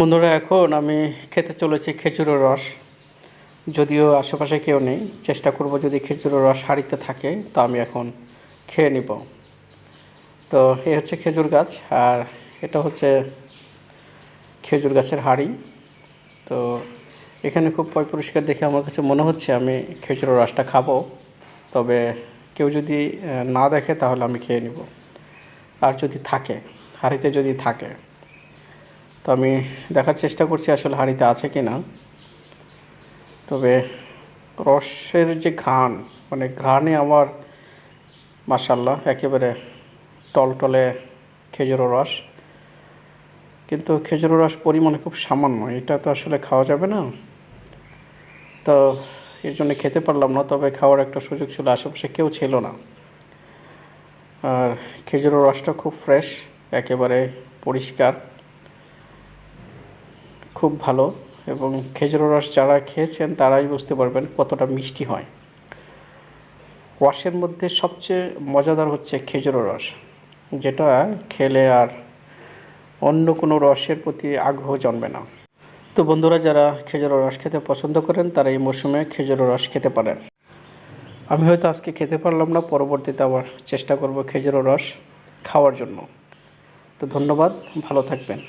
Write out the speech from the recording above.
বন্ধুরা, এখন আমি খেতে চলেছি খেজুরের রস। যদিও আশেপাশে কেউ নেই, চেষ্টা করব যদি খেজুরের রস হাঁড়িতে থাকে, তো আমি এখন খেয়ে নিব। তো এ হচ্ছে খেজুর গাছ, আর এটা হচ্ছে খেজুর গাছের হাঁড়ি। তো এখানে খুব পয় পরিষ্কার দেখে আমার কাছে মনে হচ্ছে আমি খেজুরের রসটা খাব। তবে কেউ যদি না দেখে তাহলে আমি খেয়ে নিব। আর যদি থাকে, হাঁড়িতে যদি থাকে তো আমি দেখার চেষ্টা করছি আসলে হাঁড়িতে আছে কি না তবে রসের যে ঘ্রাণ মানে ঘ্রাণে আমার মাসাল্লাহ একেবারে টলটলে খেজুর রস। কিন্তু খেজুরের রস পরিমাণে খুব সামান্য, এটা তো আসলে খাওয়া যাবে না। তো এর জন্য খেতে পারলাম না, তবে খাওয়ার একটা সুযোগ ছিল, আশেপাশে কেউ ছিল না। আর খেজুরের রসটা খুব ফ্রেশ একেবারে পরিষ্কার। খুব ভালো এবং খেজুরের রস যারা খেয়েছেন তারাই বুঝতে পারবেন কতটা মিষ্টি হয়। রসের মধ্যে সবচেয়ে মজাদার হচ্ছে খেজুর রস, যেটা খেলে আর অন্য কোনো রসের প্রতি আগ্রহ জন্মে না। তো বন্ধুরা, যারা খেজুর রস খেতে পছন্দ করেন, তারা এই মৌসুমে খেজুর রস খেতে পারেন। আমি হয়তো আজকে খেতে পারলাম না, পরবর্তীতে আবার চেষ্টা করব খেজুরের রস খাওয়ার জন্য। তো ধন্যবাদ, ভালো থাকবেন।